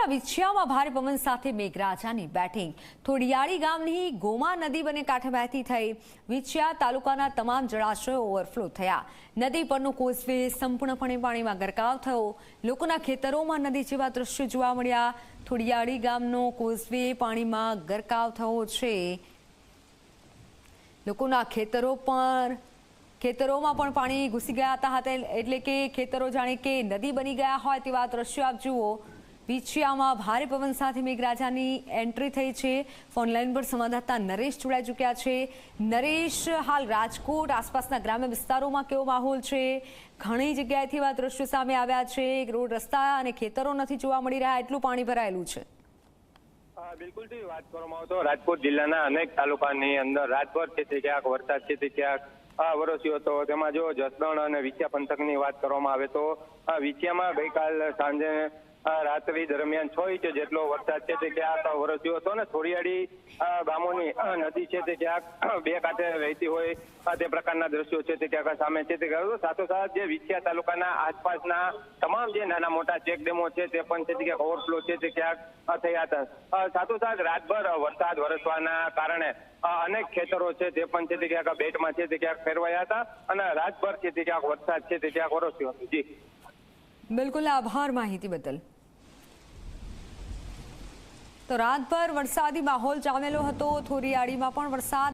દાહોદના વિછિયામાં ભારે પવન સાથે મેઘરાજાની બેટિંગ. થોડિયાળી ગામની ગોમા નદી બને કાંઠે વહેતી થઈ. વિછિયા તાલુકાના તમામ જળાશયો ઓવરફ્લો થયા. નદી પરનો કોઝવે સંપૂર્ણપણે પાણીમાં ગરકાવ થયો. લોકોના ખેતરોમાં નદી જેવા દ્રશ્યો જોવા મળ્યા. થોડિયાળી ગામનો કોઝવે પાણીમાં ગરકાવ થયો છે. લોકોના ખેતરો પર ખેતરોમાં પણ પાણી ઘૂસી ગયા હતા. એટલે કે ખેતરો જાણે કે નદી બની ગયા હોય તેવા દ્રશ્યો આપ જુઓ. વિછિયામાં ભારે પવન સાથે મેઘરાજાની એન્ટ્રી થઈ છે. ફોનલાઈન પર સંવાદદાતા નરેશ જોડાઈ ચૂક્યા છે. નરેશ, હાલ રાજકોટ આસપાસના ગ્રામ્ય વિસ્તારોમાં કેવો માહોલ છે? ઘણી જગ્યાએથી એવા દ્રશ્યો સામે આવ્યા છે. રોડ, રસ્તા અને ખેતરો નથી જોવા મળી રહ્યા. એટલું પાણી ભરાયેલું છે. બિલકુલ વાત કરવામાં આવતો રાજકોટ જિલ્લાના અનેક તાલુકાની અંદર રાતભર છે ક્યાંક વરસાદ છે ક્યાંક વરસ્યો હતો. તેમાં જો જસદણ અને વિછિયા પંથકની વાત કરવામાં આવે તો વિછિયામાં ગઈકાલ સાંજે રાત્રિ દરમિયાન છ ઇંચ જેટલો વરસાદ છે તે ક્યાંક વરસ્યો હતો ને થોડિયાળી ગામોની નદી છે તે ક્યાંક બે કાંઠે વહેતી હોય તે પ્રકારના દ્રશ્યો છે તે ક્યાંક સામે છે તે કહ્યું સાથોસાથ જે વિછિયા તાલુકાના આસપાસના તમામ જે નાના મોટા ચેક છે તે પણ છે ક્યાંક ઓવરફ્લો છે તે ક્યાંક થયા હતા સાથોસાથ રાતભર વરસાદ વરસવાના કારણે અનેક ખેતરો છે તે પણ છે તે ક્યાંક બેટમાં છે તે ક્યાંક ફેરવાયા હતા અને રાતભર છે તે ક્યાંક વરસાદ છે તે ક્યાંક વરસ્યો હતો જી બિલકુલ આભાર માહિતી બદલ. તો રાતભર વરસાદી માહોલ જામેલો હતો. થોરિયાળીમાં પણ વરસાદ